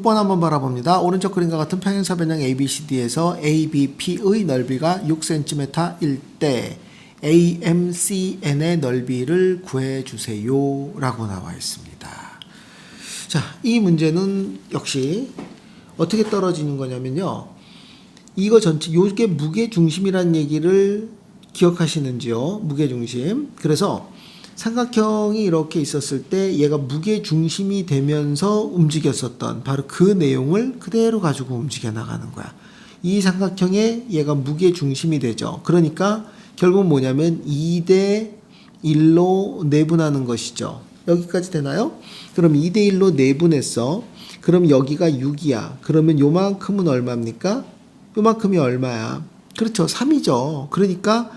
6번 한번 바라봅니다. 오른쪽 그림과 같은 평행사 변형 ABCD에서 ABP의 넓이가 6cm일 때 AMCN의 넓이를 구해주세요. 라고 나와 있습니다. 자, 이 문제는 역시 어떻게 떨어지는 거냐면요. 이거 전체, 요게 무게중심이라는 얘기를 기억하시는지요? 무게중심. 그래서 삼각형이 이렇게 있었을 때 얘가 무게 중심이 되면서 움직였었던 바로 그 내용을 그대로 가지고 움직여 나가는 거야. 이 삼각형에 얘가 무게 중심이 되죠. 그러니까 결국 뭐냐면 2대 1로 내분하는 것이죠. 여기까지 되나요? 그럼 2대 1로 내분했어. 그럼 여기가 6이야. 그러면 요만큼은 얼마입니까? 요만큼이 얼마야? 그렇죠. 3이죠. 그러니까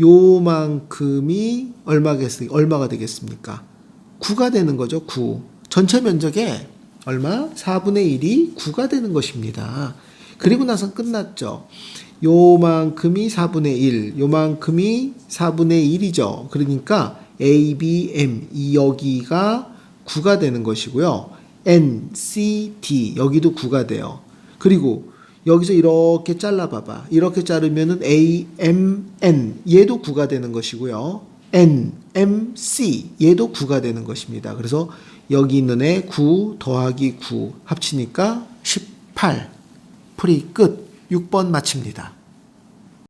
요만큼이 얼마겠습, 얼마가 되겠습니까? 9가 되는 거죠. 9. 전체 면적의 얼마? 4분의 1이 9가 되는 것입니다. 그리고 나서 끝났죠. 요만큼이 4분의 1, 요만큼이 4분의 1이죠. 그러니까 A, B, M 이 여기가 9가 되는 것이고요. N, C, D 여기도 9가 돼요. 그리고 여기서 이렇게 잘라 봐봐. 이렇게 자르면은 A, M, N 얘도 9가 되는 것이고요. N, M, C 얘도 9가 되는 것입니다. 그래서 여기 있는 애 9 더하기 9 합치니까 18. 풀이 끝. 6번 마칩니다.